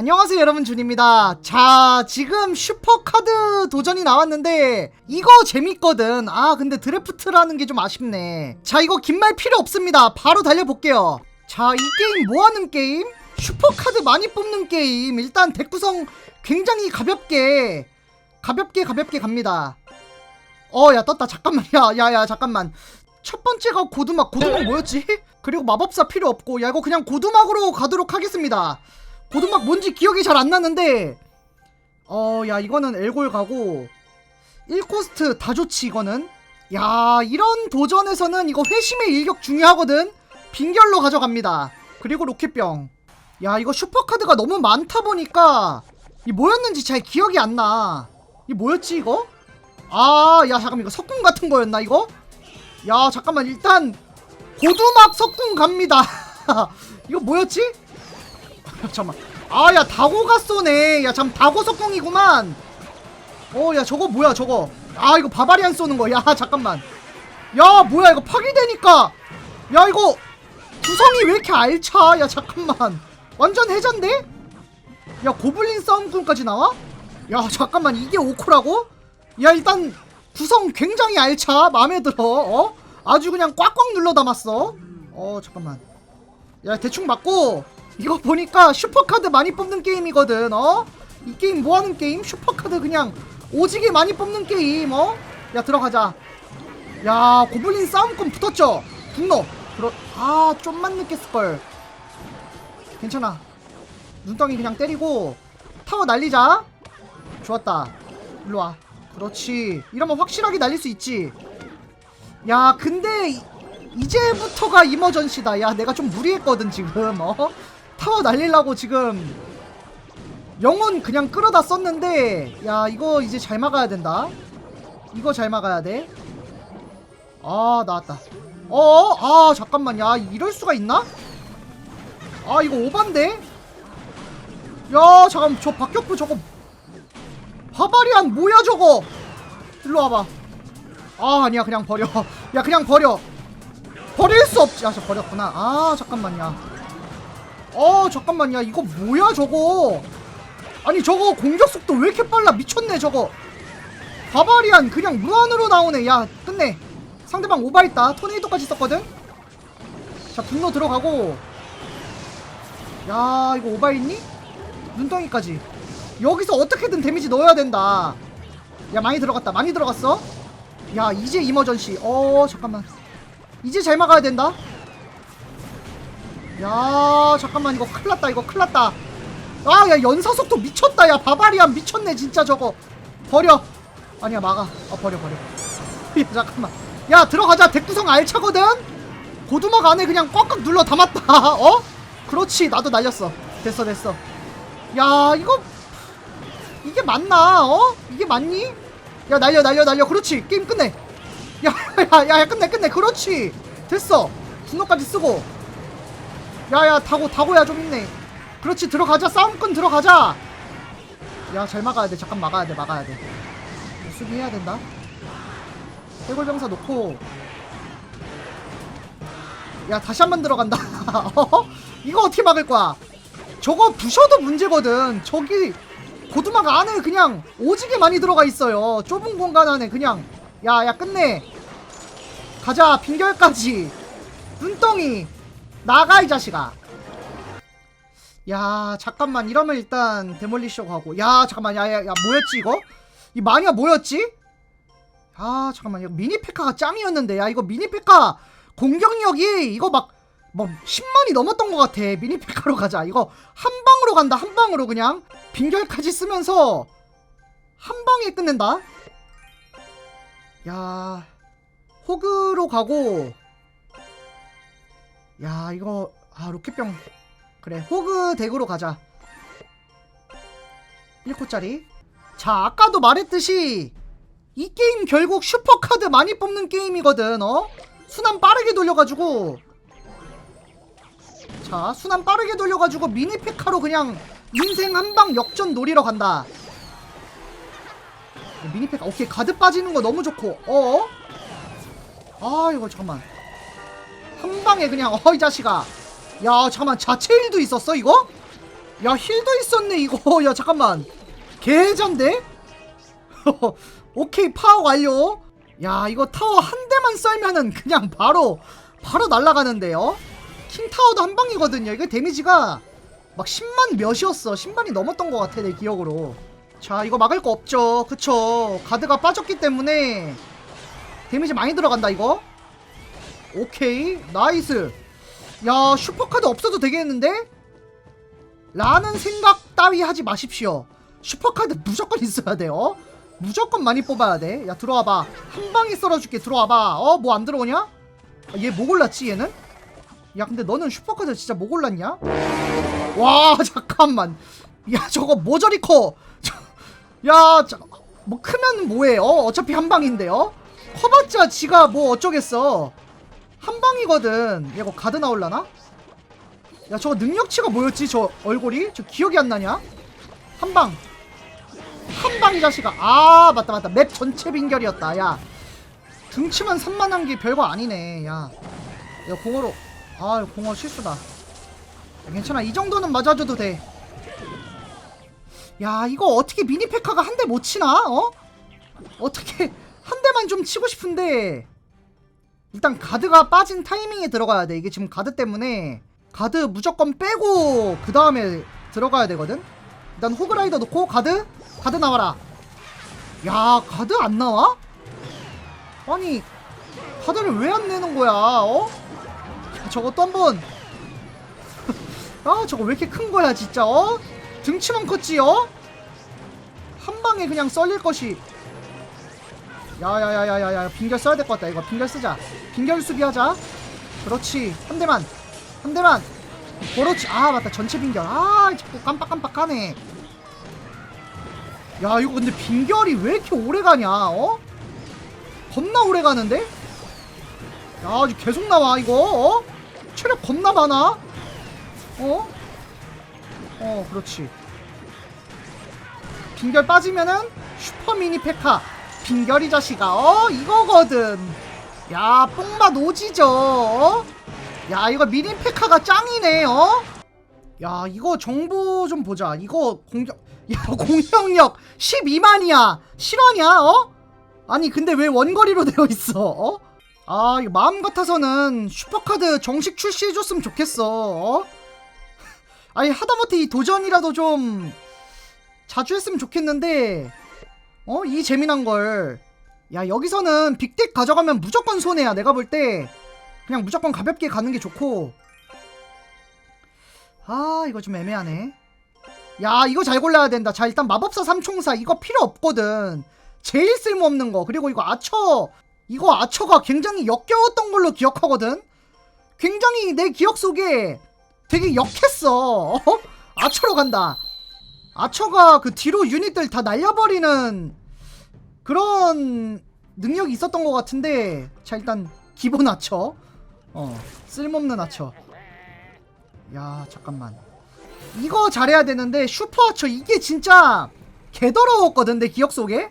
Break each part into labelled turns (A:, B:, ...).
A: 안녕하세요 여러분. 준입니다. 자 지금 슈퍼카드 도전이 나왔는데 이거 재밌거든. 아 근데 드래프트라는 게 좀 아쉽네. 자 이거 긴 말 필요 없습니다. 바로 달려볼게요. 자 이 게임 뭐하는 게임? 슈퍼카드 많이 뽑는 게임. 일단 덱 구성 굉장히 가볍게 가볍게 가볍게 갑니다. 어 야 떴다. 잠깐만. 야 야 야 잠깐만. 첫 번째가 고두막 고두막 뭐였지? 그리고 마법사 필요 없고 야 이거 그냥 고두막으로 가도록 하겠습니다 고두막 뭔지 기억이 잘 안 나는데. 어 야 이거는 엘골 가고. 1코스트 다 좋지 이거는. 야 이런 도전에서는 이거 회심의 일격 중요하거든. 빙결로 가져갑니다. 그리고 로켓병. 야 이거 슈퍼카드가 너무 많다 보니까 이 뭐였는지 잘 기억이 안나 이 뭐였지 이거? 아 야 잠깐만 이거 석궁 같은 거였나 이거? 야 잠깐만 일단 고두막 석궁 갑니다. 이거 뭐였지? 잠깐만. 아야 다고가 쏘네. 야 참 다고 석궁이구만. 어 야 저거 뭐야 저거? 아 이거 바바리안 쏘는 거야 잠깐만. 야 뭐야 이거 파괴되니까. 야 이거 구성이 왜 이렇게 알차? 야 잠깐만. 완전 해잔데? 야 고블린 싸움꾼까지 나와? 야 잠깐만 이게 오코라고? 야 일단 구성 굉장히 알차 마음에 들어. 어? 아주 그냥 꽉꽉 눌러 담았어. 어 잠깐만. 야 대충 맞고 이거 보니까 슈퍼카드 많이 뽑는 게임이거든 어? 이 게임 뭐하는 게임? 슈퍼카드 그냥 오지게 많이 뽑는 게임 어? 야 들어가자 야 고블린 싸움꾼 붙었죠? 분노 들어 아 좀만 늦게 쓸걸 괜찮아 눈덩이 그냥 때리고 타워 날리자 좋았다 일로와 그렇지 이러면 확실하게 날릴 수 있지 야 근데 이- 이제부터가 이머전시다 야 내가 좀 무리했거든 지금 어? 타워 날리려고 지금 영혼 그냥 끌어다 썼는데 야 이거 이제 잘 막아야 된다. 이거 잘 막아야 돼아 나왔다. 어아 잠깐만. 야 이럴 수가 있나? 아 이거 오반데? 야 잠깐 저 박격부 저거 바바리안 뭐야 저거? 일로 와봐. 아 아니야. 그냥 버려. 야 그냥 버려. 버릴 수 없지. 아저 버렸구나. 아 잠깐만 야 어 잠깐만 야 이거 뭐야 저거? 아니 저거 공격 속도 왜 이렇게 빨라? 미쳤네 저거. 바바리안 그냥 무한으로 나오네. 야 끝내. 상대방 오바했다. 토네이도까지 썼거든? 자 분노 들어가고. 야 이거 오바했니? 눈덩이까지. 여기서 어떻게든 데미지 넣어야 된다. 야 많이 들어갔다. 많이 들어갔어? 야 이제 이머전시. 어 잠깐만. 이제 잘 막아야 된다 야 잠깐만 이거 큰일났다 이거 큰일났다. 아 야 연사속도 미쳤다 야 바바리안 미쳤네 진짜 저거. 버려. 아니야 막아. 어 버려 버려. 야 잠깐만. 야 들어가자. 덱구성 알차거든? 고두막 안에 그냥 꽉꽉 눌러 담았다. 어? 그렇지 나도 날렸어. 됐어 됐어. 야 이거 이게 맞나? 어? 이게 맞니? 야 날려 날려 날려. 그렇지 게임 끝내. 야야야 야, 끝내 끝내. 그렇지. 됐어. 분노까지 쓰고 야야 다고 다고야 좀 있네. 그렇지 들어가자. 싸움꾼 들어가자. 야 잘 막아야 돼. 잠깐 막아야 돼 막아야 돼. 수비해야 된다. 해골병사 놓고. 야 다시 한 번 들어간다. 어? 이거 어떻게 막을 거야? 저거 부셔도 문제거든. 저기 고두막 안에 그냥 오지게 많이 들어가 있어요. 좁은 공간 안에 그냥. 야야 끝내. 가자 빙결까지. 눈덩이 나가 이 자식아. 야 잠깐만. 이러면 일단 데몰리쇼 가고. 야 잠깐만. 야야야 뭐였지 이거? 이 마녀 뭐였지? 아 잠깐만. 이거 미니페카가 짱이었는데. 야 이거 미니페카 공격력이 이거 막 뭐 10만이 넘었던 것 같아. 미니페카로 가자. 이거 한 방으로 간다. 한 방으로 그냥. 빙결까지 쓰면서 한 방에 끝낸다. 야 호그로 가고 야 이거 아 로켓병. 그래 호그 덱으로 가자. 1코짜리. 자 아까도 말했듯이 이 게임 결국 슈퍼카드 많이 뽑는 게임이거든 어? 순환 빠르게 돌려가지고. 자 순환 빠르게 돌려가지고 미니 페카로 그냥 인생 한방 역전 노리러 간다. 미니 페카 오케이 가드 빠지는 거 너무 좋고 어? 아 이거 잠깐만 한 방에 그냥 어 이 자식아. 야 잠깐만 자체 일도 있었어 이거? 야 힐도 있었네 이거. 야 잠깐만. 개해잔데? 오케이 파워 완료. 야 이거 타워 한 대만 썰면은 그냥 바로 바로 날아가는데요? 킹타워도 한 방이거든요. 이거 데미지가 막 10만 몇이었어. 10만이 넘었던 것 같아 내 기억으로. 자 이거 막을 거 없죠. 그쵸. 가드가 빠졌기 때문에 데미지 많이 들어간다 이거 오케이 나이스 야 슈퍼카드 없어도 되겠는데? 라는 생각 따위 하지 마십시오 슈퍼카드 무조건 있어야 돼요 무조건 많이 뽑아야 돼야 들어와봐 한 방에 썰어줄게 들어와봐 어 뭐 안 들어오냐? 아, 얘뭐 골랐지 얘는? 야 근데 너는 슈퍼카드 진짜 뭐 골랐냐? 와 잠깐만 야 저거 모조리 커 저, 야, 저, 뭐 크면 뭐해요? 어차피 한 방인데요. 커봤자 지가 뭐 어쩌겠어. 한 방이거든. 얘거 가드 나올라나? 야, 저거 능력치가 뭐였지? 저 얼굴이? 저 기억이 안 나냐? 한 방. 한 방 이 자식아. 아, 맞다, 맞다. 맵 전체 빈결이었다. 야. 등치만 산만한 게 별거 아니네. 야. 야, 공어로. 아, 공어 실수다. 야, 괜찮아. 이 정도는 맞아줘도 돼. 야 이거 어떻게 미니페카가 한 대 못 치나? 어? 어떻게 한 대만 좀 치고 싶은데 일단 가드가 빠진 타이밍에 들어가야 돼 이게 지금 가드 때문에 가드 무조건 빼고 그 다음에 들어가야 되거든 일단 호그라이더 놓고 가드 가드 나와라 야 가드 안 나와? 아니 가드를 왜 안 내는 거야 어? 야, 저것도 한번 아 저거 왜 이렇게 큰 거야 진짜 어? 등치만 컸지요? 한 방에 그냥 썰릴 것이 야야야야야야 빙결 써야 될 것 같다. 이거 빙결 쓰자. 빙결 수비하자. 그렇지. 한 대만. 한 대만. 그렇지. 아 맞다. 전체 빙결. 아 자꾸 깜빡깜빡하네. 야 이거 근데 빙결이 왜 이렇게 오래 가냐 어? 겁나 오래 가는데? 야 아주 계속 나와 이거 어? 체력 겁나 많아. 어? 어 그렇지. 빙결 빠지면은 슈퍼 미니 페카 빙결이 자식아 어 이거거든 야 뽕맛 오지죠 어? 야 이거 미니 페카가 짱이네 어? 야 이거 정보 좀 보자 이거 공격 야 공격력 12만이야 실화냐 어? 아니 근데 왜 원거리로 되어 있어 어? 아 이거 마음 같아서는 슈퍼카드 정식 출시해줬으면 좋겠어 어? 아니 하다못해 이 도전이라도 좀 자주 했으면 좋겠는데 어? 이 재미난 걸. 야 여기서는 빅덱 가져가면 무조건 손해야 내가 볼 때 그냥 무조건 가볍게 가는 게 좋고 아 이거 좀 애매하네 야 이거 잘 골라야 된다 자 일단 마법사 삼총사 이거 필요 없거든 제일 쓸모없는 거 그리고 이거 아처 이거 아처가 굉장히 역겨웠던 걸로 기억하거든 굉장히 내 기억 속에 되게 역했어. 어? 아처로 간다. 아처가 그 뒤로 유닛들 다 날려버리는 그런 능력이 있었던 것 같은데 자 일단 기본 아처. 어 쓸모없는 아처. 야 잠깐만. 이거 잘해야 되는데 슈퍼 아처 이게 진짜 개더러웠거든 내 기억 속에?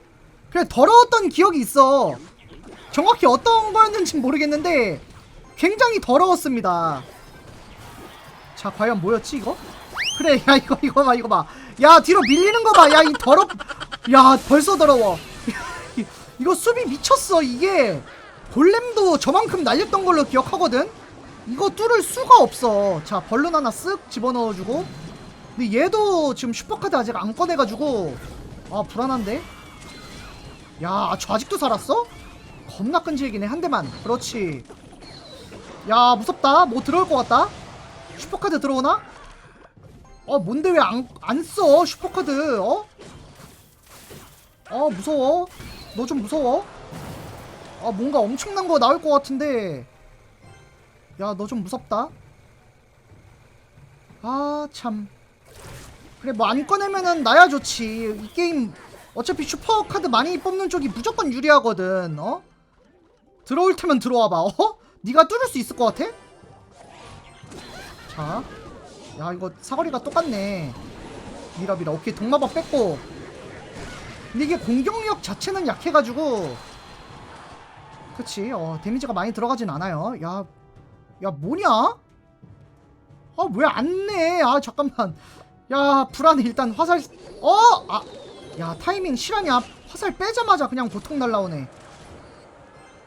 A: 그래 더러웠던 기억이 있어. 정확히 어떤 거였는지 모르겠는데 굉장히 더러웠습니다. 자 과연 뭐였지 이거? 그래 야 이거 이거 봐 이거 봐야 뒤로 밀리는 거 봐. 야 이 더럽 야 벌써 더러워 이- 이거 수비 미쳤어 이게. 골렘도 저만큼 날렸던 걸로 기억하거든. 이거 뚫을 수가 없어. 자 벌룬 하나 쓱 집어넣어주고. 근데 얘도 지금 슈퍼카드 아직 안 꺼내가지고. 아 불안한데? 야저 아직도 살았어? 겁나 끈질기네 한 대만. 그렇지. 야 무섭다. 뭐 들어올 것 같다? 슈퍼카드 들어오나? 어 뭔데 왜 안 안 써? 슈퍼카드 어? 어 무서워 너 좀 무서워 아 뭔가 엄청난 거 나올 것 같은데 야 너 좀 무섭다 아 참 그래 뭐 안 꺼내면은 나야 좋지 이 게임 어차피 슈퍼카드 많이 뽑는 쪽이 무조건 유리하거든 어? 들어올 테면 들어와봐 어? 네가 뚫을 수 있을 것 같아? 자, 야 이거 사거리가 똑같네. 밀어. 오케이 동마법 뺐고. 근데 이게 공격력 자체는 약해가지고. 그치. 어 데미지가 많이 들어가진 않아요. 야, 야 뭐냐? 아왜 안 내? 아 잠깐만. 야 불안해 일단 화살 어! 아! 야 타이밍 실화냐 화살 빼자마자 그냥 보통 날라오네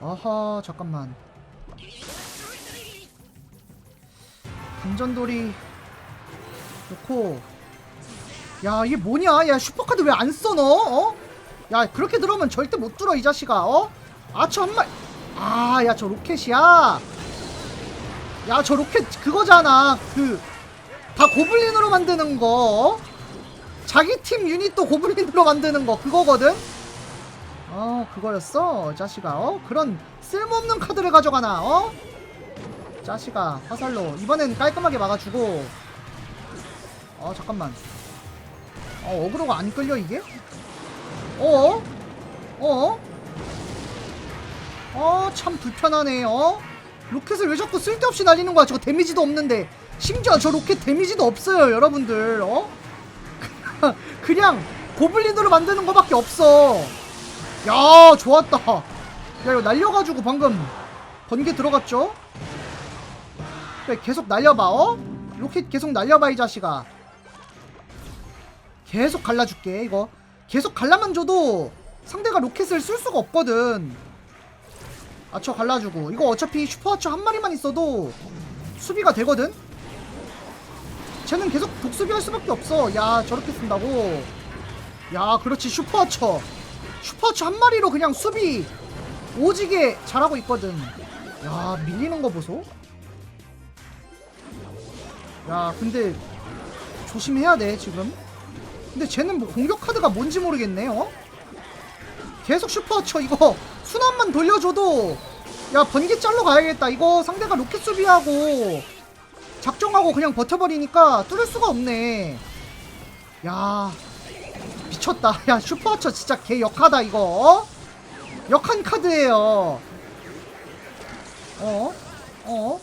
A: 아하 잠깐만 감전돌이 놓고 야 이게 뭐냐? 야 슈퍼카드 왜 안 써 너? 어? 야 그렇게 들어오면 절대 못 들어 이 자식아 어? 아저 한말. 아 야 저 로켓이야. 야 저 로켓 그거잖아. 그 다 고블린으로 만드는 거 어? 자기 팀 유닛도 고블린으로 만드는 거 그거거든? 어 그거였어 자식아 어? 그런 쓸모없는 카드를 가져가나 어? 자식아 화살로. 이번엔 깔끔하게 막아주고. 어 잠깐만 어 어그로가 안 끌려 이게 어? 어? 어, 참 불편하네, 어? 로켓을 왜 자꾸 쓸데없이 날리는 거야? 저거 데미지도 없는데. 심지어 저 로켓 데미지도 없어요, 여러분들, 어? 그냥 고블린으로 만드는 거밖에 없어. 야, 좋았다. 야, 이거 날려가지고 방금 번개 들어갔죠? 계속 날려봐, 어? 로켓 계속 날려봐, 이 자식아. 계속 갈라줄게, 이거. 계속 갈라만 줘도 상대가 로켓을 쓸 수가 없거든. 아처 갈라주고. 이거 어차피 슈퍼 아처 한 마리만 있어도 수비가 되거든? 쟤는 계속 독수비 할 수밖에 없어. 야 저렇게 쓴다고. 야 그렇지. 슈퍼 아처 슈퍼 아처 한 마리로 그냥 수비 오지게 잘하고 있거든. 야 밀리는 거 보소. 야 근데 조심해야 돼 지금 근데 쟤는 뭐 공격 카드가 뭔지 모르겠네 어? 계속 슈퍼아처 이거 순환만 돌려줘도 야 번개 짤로 가야겠다 이거 상대가 로켓 수비하고 작정하고 그냥 버텨버리니까 뚫을 수가 없네 야 미쳤다 야 슈퍼아처 진짜 개 역하다 이거 어? 역한 카드예요 어? 어?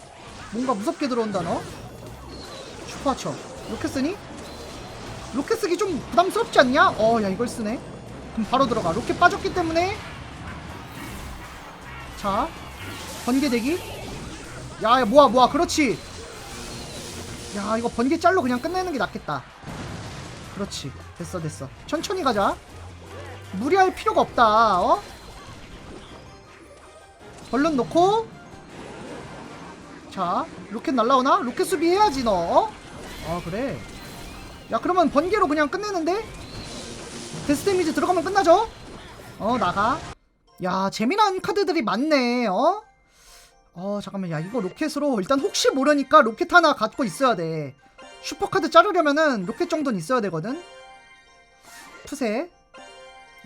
A: 뭔가 무섭게 들어온다 너 슈퍼아처 로켓 쓰니? 로켓 쓰기 좀 부담스럽지 않냐? 어 야 이걸 쓰네. 그럼 바로 들어가. 로켓 빠졌기 때문에. 자 번개 대기. 야, 야 모아 모아. 그렇지. 야 이거 번개 짤로 그냥 끝내는 게 낫겠다. 그렇지. 됐어 됐어. 천천히 가자. 무리할 필요가 없다 어? 얼른 놓고. 자 로켓 날라오나? 로켓 수비 해야지 너 어? 아 그래 야 그러면 번개로 그냥 끝내는데? 데스 데미지 들어가면 끝나죠? 어 나가 야 재미난 카드들이 많네 어? 어 잠깐만 야 이거 로켓으로 일단 혹시 모르니까 로켓 하나 갖고 있어야 돼 슈퍼카드 자르려면은 로켓 정도는 있어야 되거든 푸세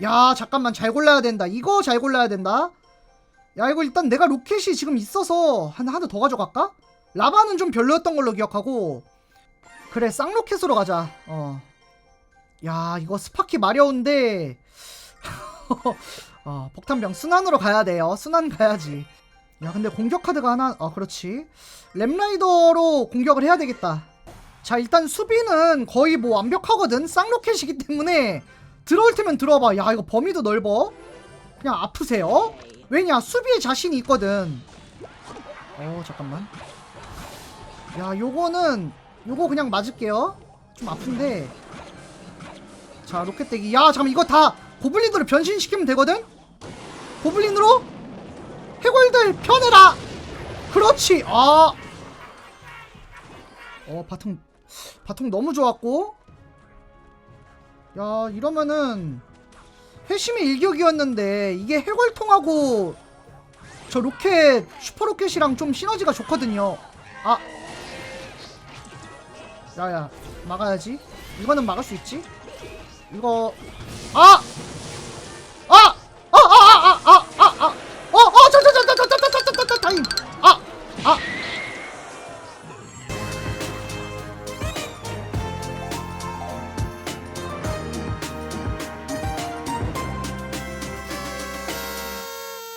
A: 야 잠깐만 잘 골라야 된다 이거 잘 골라야 된다 야 이거 일단 내가 로켓이 지금 있어서 한 하나 더 가져갈까? 라바는 좀 별로였던 걸로 기억하고 그래 쌍로켓으로 가자. 어. 야 이거 스파키 마려운데. 어, 폭탄병 순환으로 가야 돼요. 순환 가야지. 야 근데 공격 카드가 하나 어 그렇지. 랩라이더로 공격을 해야 되겠다. 자 일단 수비는 거의 뭐 완벽하거든. 쌍로켓이기 때문에 들어올 테면 들어봐. 야 이거 범위도 넓어. 그냥 아프세요. 왜냐 수비에 자신이 있거든. 어 잠깐만. 야 요거는 요거 그냥 맞을게요 좀 아픈데 자 로켓 대기 야 잠깐 이거 다 고블린으로 변신시키면 되거든 고블린으로 해골들 편해라 그렇지 아 어, 바통, 바통 너무 좋았고. 야, 이러면은, 회심의 일격이었는데, 이게 해골통하고, 저 로켓, 슈퍼로켓이랑 좀 시너지가 좋거든요. 아. 야, 야, 막아야지. 이거는 막을 수 있지? 이거, 아!